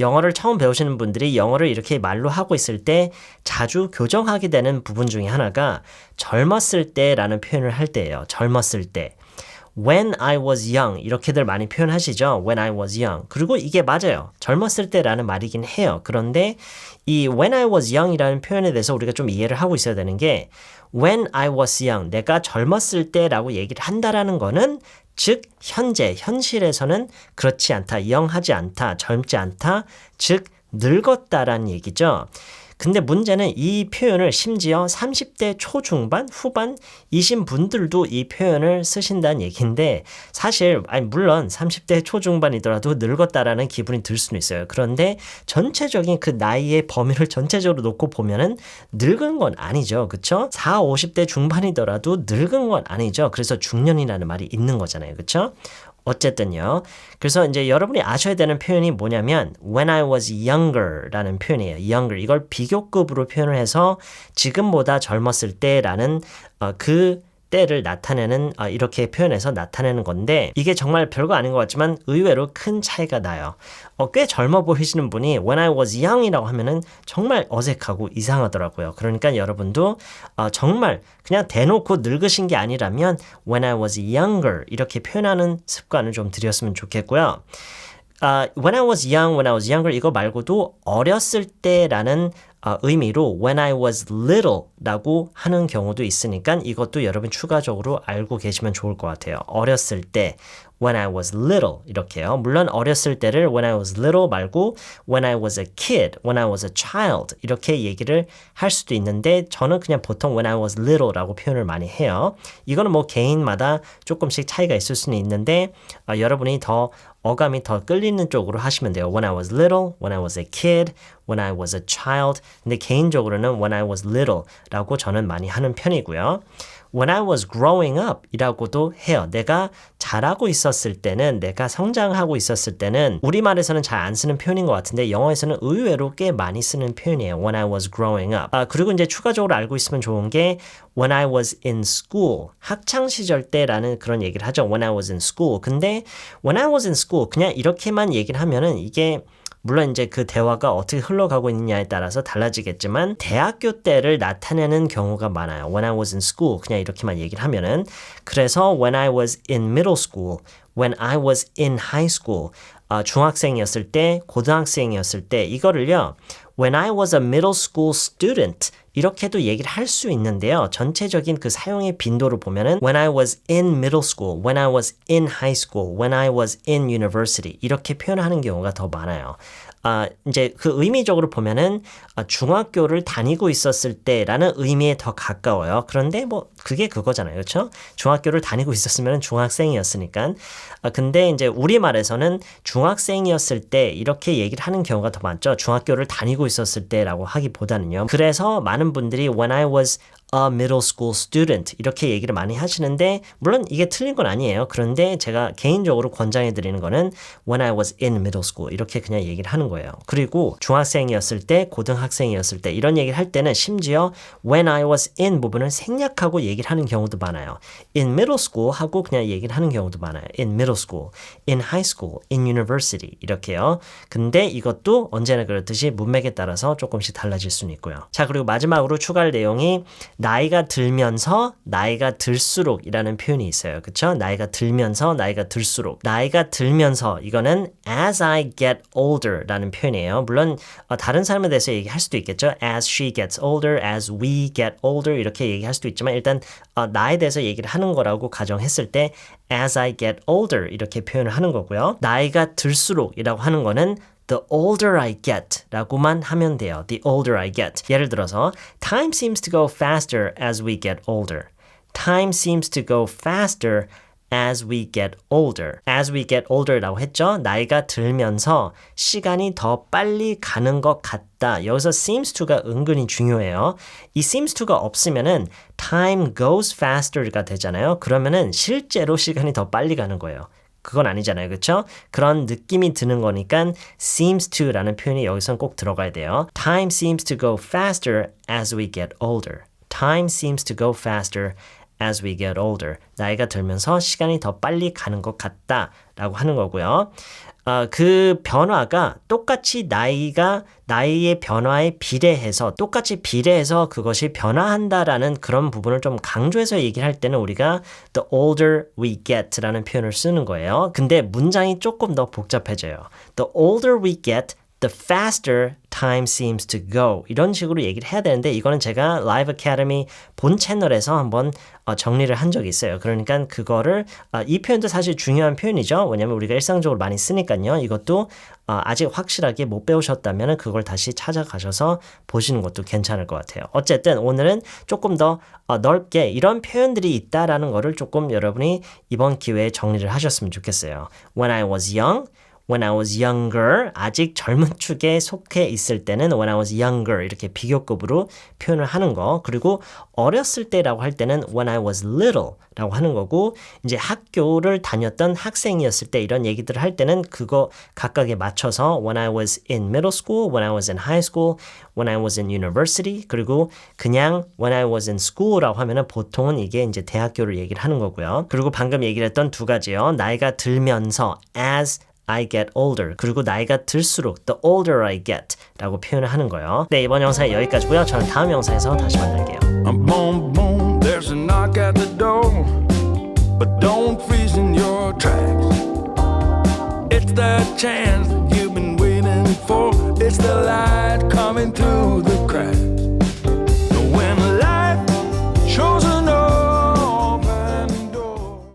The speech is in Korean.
영어를 처음 배우시는 분들이 영어를 이렇게 말로 하고 있을 때 자주 교정하게 되는 부분 중에 하나가 젊었을 때라는 표현을 할 때예요. 젊었을 때. When I was young 이렇게들 많이 표현하시죠. when I was young. 그리고 이게 맞아요. 젊었을 때라는 말이긴 해요. 그런데 이 when I was young이라는 표현에 대해서 우리가 좀 이해를 하고 있어야 되는 게 when I was young 내가 젊었을 때라고 얘기를 한다라는 거는 즉 현재 현실에서는 그렇지 않다. 영하지 않다. 젊지 않다. 즉 늙었다라는 얘기죠. 근데 문제는 이 표현을 심지어 30대 초중반, 후반 이신 분들도 이 표현을 쓰신다는 얘기인데 사실 아니 물론 30대 초중반이더라도 늙었다라는 기분이 들 수는 있어요. 그런데 전체적인 그 나이의 범위를 전체적으로 놓고 보면은 늙은 건 아니죠. 그쵸 4, 50대 중반이더라도 늙은 건 아니죠. 그래서 중년이라는 말이 있는 거잖아요. 그쵸 어쨌든요. 그래서 이제 여러분이 아셔야 되는 표현이 뭐냐면 when I was younger라는 표현이에요. younger 이걸 비교급으로 표현을 해서 지금보다 젊었을 때라는 어, 그 때를 나타내는 아, 이렇게 표현해서 나타내는 건데 이게 정말 별거 아닌 것 같지만 의외로 큰 차이가 나요. 어, 꽤 젊어 보이시는 분이 when I was young이라고 하면은 정말 어색하고 이상하더라고요. 그러니까 여러분도 어, 정말 그냥 대놓고 늙으신 게 아니라면 when I was younger 이렇게 표현하는 습관을 좀 들였으면 좋겠고요. 아, when I was young, when I was younger 이거 말고도 어렸을 때라는 어, 의미로 when I was little라고 하는 경우도 있으니까 이것도 여러분 추가적으로 알고 계시면 좋을 것 같아요. 어렸을 때 when I was little 이렇게요. 물론 어렸을 때를 when I was little 말고 when I was a kid, when I was a child 이렇게 얘기를 할 수도 있는데 저는 그냥 보통 when I was little라고 표현을 많이 해요. 이거는 뭐 개인마다 조금씩 차이가 있을 수는 있는데 어, 여러분이 더 어감이 더 끌리는 쪽으로 하시면 돼요. When I was little, when I was a kid, when I was a child. 근데 개인적으로는 when I was little라고 저는 많이 하는 편이고요. when I was growing up 이라고도 해요. 내가 자라고 있었을 때는, 내가 성장하고 있었을 때는, 우리말에서는 잘 안 쓰는 표현인 것 같은데, 영어에서는 의외로 꽤 많이 쓰는 표현이에요. when I was growing up. 아, 그리고 이제 추가적으로 알고 있으면 좋은 게, when I was in school. 학창시절 때라는 그런 얘기를 하죠. when I was in school. 근데, when I was in school. 그냥 이렇게만 얘기를 하면은 이게 물론 이제 그 대화가 어떻게 흘러가고 있느냐에 따라서 달라지겠지만 대학교 때를 나타내는 경우가 많아요. When I was in school 그냥 이렇게만 얘기를 하면은 그래서 when I was in middle school, when I was in high school 어, 중학생이었을 때, 고등학생이었을 때 이거를요. When I was a middle school student 이렇게도 얘기를 할 수 있는데요. 전체적인 그 사용의 빈도를 보면은 when I was in middle school, when I was in high school, when I was in university 이렇게 표현하는 경우가 더 많아요. 아, 이제 그 의미적으로 보면은 아, 중학교를 다니고 있었을 때라는 의미에 더 가까워요. 그런데 뭐 그게 그거잖아요. 그렇죠? 중학교를 다니고 있었으면 중학생이었으니까. 아, 근데 이제 우리말에서는 중학생이었을 때 이렇게 얘기를 하는 경우가 더 많죠. 중학교를 다니고 있었을 때라고 하기보다는요. 그래서 많은 분들이 when I was a middle school student 이렇게 얘기를 많이 하시는데 물론 이게 틀린 건 아니에요. 그런데 제가 개인적으로 권장해 드리는 거는 when I was in middle school 이렇게 그냥 얘기를 하는 거예요. 그리고 중학생이었을 때, 고등학생이었을 때 이런 얘기를 할 때는 심지어 when I was in 부분을 생략하고 얘기를 하는 경우도 많아요. in middle school 하고 그냥 얘기를 하는 경우도 많아요. in middle school, in high school, in university 이렇게요. 근데 이것도 언제나 그렇듯이 문맥에 따라서 조금씩 달라질 수는 있고요. 자, 그리고 마지막으로 추가할 내용이 나이가 들면서 나이가 들수록이라는 표현이 있어요. 그쵸? 나이가 들면서 나이가 들수록. 나이가 들면서 이거는 as I get older 라는 표현이에요. 물론 어, 다른 사람에 대해서 얘기할 수도 있겠죠. as she gets older, as we get older 이렇게 얘기할 수도 있지만 일단 어, 나에 대해서 얘기를 하는 거라고 가정했을 때 as I get older 이렇게 표현을 하는 거고요. 나이가 들수록이라고 하는 거는 the older I get 라고만 하면 돼요. the older I get. 예를 들어서 time seems to go faster as we get older. time seems to go faster as we get older. as we get older라고 했죠. 나이가 들면서 시간이 더 빨리 가는 것 같다. 여기서 seems to가 은근히 중요해요. 이 seems to가 없으면은 time goes faster가 되잖아요. 그러면은 실제로 시간이 더 빨리 가는 거예요. 그건 아니잖아요. 그렇죠? 그런 느낌이 드는 거니까 seems to라는 표현이 여기선 꼭 들어가야 돼요. Time seems to go faster as we get older. Time seems to go faster as we get older. 나이가 들면서 시간이 더 빨리 가는 것 같다 라고 하는 거고요. 어, 그 변화가 똑같이 나이가 나이의 변화에 비례해서 똑같이 비례해서 그것이 변화한다라는 그런 부분을 좀 강조해서 얘기를 할 때는 우리가 the older we get라는 표현을 쓰는 거예요. 근데 문장이 조금 더 복잡해져요. The older we get, the faster time seems to go. 이런 식으로 얘기를 해야 되는데 이거는 제가 Live Academy 본 채널에서 한번 어, 정리를 한 적이 있어요. 그러니까 그거를 어, 이 표현도 사실 중요한 표현이죠. 왜냐면 우리가 일상적으로 많이 쓰니까요. 이것도 어, 아직 확실하게 못 배우셨다면 그걸 다시 찾아가셔서 보시는 것도 괜찮을 것 같아요. 어쨌든 오늘은 조금 더 어, 넓게 이런 표현들이 있다라는 거를 조금 여러분이 이번 기회에 정리를 하셨으면 좋겠어요. When I was young, when I was younger 아직 젊은 축에 속해 있을 때는 when I was younger 이렇게 비교급으로 표현을 하는 거 그리고 어렸을 때라고 할 때는 when I was little 라고 하는 거고 이제 학교를 다녔던 학생이었을 때 이런 얘기들을 할 때는 그거 각각에 맞춰서 when I was in middle school, when I was in high school, when I was in university 그리고 그냥 when I was in school라고 하면은 보통은 이게 이제 대학교를 얘기를 하는 거고요. 그리고 방금 얘기를 했던 두 가지요. 나이가 들면서 as I get older. 그리고 나이가 들수록 the older I get 라고 표현을 하는 거예요. 네, 이번 영상은 여기까지고요. 저는 다음 영상에서 다시 만날게요. I'm boom, boom, there's a knock at the door. But don't freeze in your tracks. It's the chance you've been waiting for. It's the light coming through the